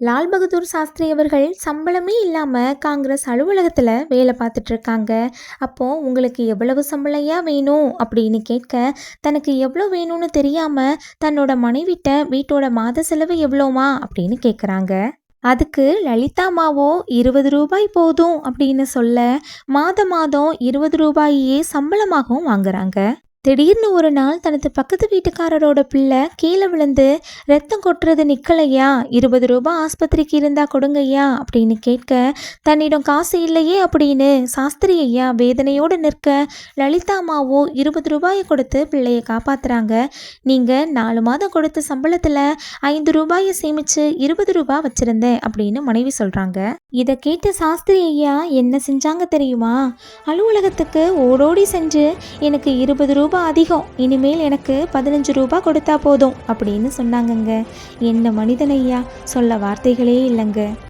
லால் பகதூர் சாஸ்திரி அவர்கள் சம்பளமே இல்லாமல் காங்கிரஸ் அலுவலகத்தில் வேலை பார்த்துட்டு இருக்காங்க. அப்போ உங்களுக்கு எவ்வளவு சம்பளையா வேணும் அப்படின்னு கேட்க தனக்கு எவ்வளோ வேணும்னு தெரியாமல் தன்னோட மனைவிட்ட வீட்டோட மாத செலவு எவ்வளோமா அப்படின்னு கேட்குறாங்க அதுக்கு லலிதாமாவோ இருபது ரூபாய் போதும் அப்படின்னு சொல்ல மாத மாதம் இருபது ரூபாயே சம்பளமாகவும் வாங்குறாங்க. திடீர்னு ஒரு நாள் தனது பக்கத்து வீட்டுக்காரரோட பிள்ளை கீழே விழுந்து ரத்தம் கொட்டுறது நிற்கலையா இருபது ரூபாய் ஆஸ்பத்திரிக்கு இருந்தா கொடுங்கய்யா அப்படின்னு கேட்க தன்னிடம் காசு இல்லையே அப்படின்னு சாஸ்திரி ஐயா வேதனையோடு நிற்க லலிதா அம்மாவோ இருபது ரூபாயை கொடுத்து பிள்ளையை காப்பாத்துறாங்க. நீங்கள் நாலு மாதம் கொடுத்த சம்பளத்தில் ஐந்து ரூபாயை சேமித்து இருபது ரூபாய் வச்சுருந்தேன் அப்படின்னு மனைவி சொல்கிறாங்க இதை கேட்ட சாஸ்திரி ஐயா என்ன செஞ்சாங்க தெரியுமா? அலுவலகத்துக்கு ஓடோடி சென்று எனக்கு இருபது ரூபாய் அதிகம். இனிமேல் எனக்கு பதினஞ்சு ரூபாய் கொடுத்தா போதும் அப்படின்னு சொன்னாங்கங்க. என்ன மனிதனையா சொல்ல வார்த்தைகளே இல்லைங்க.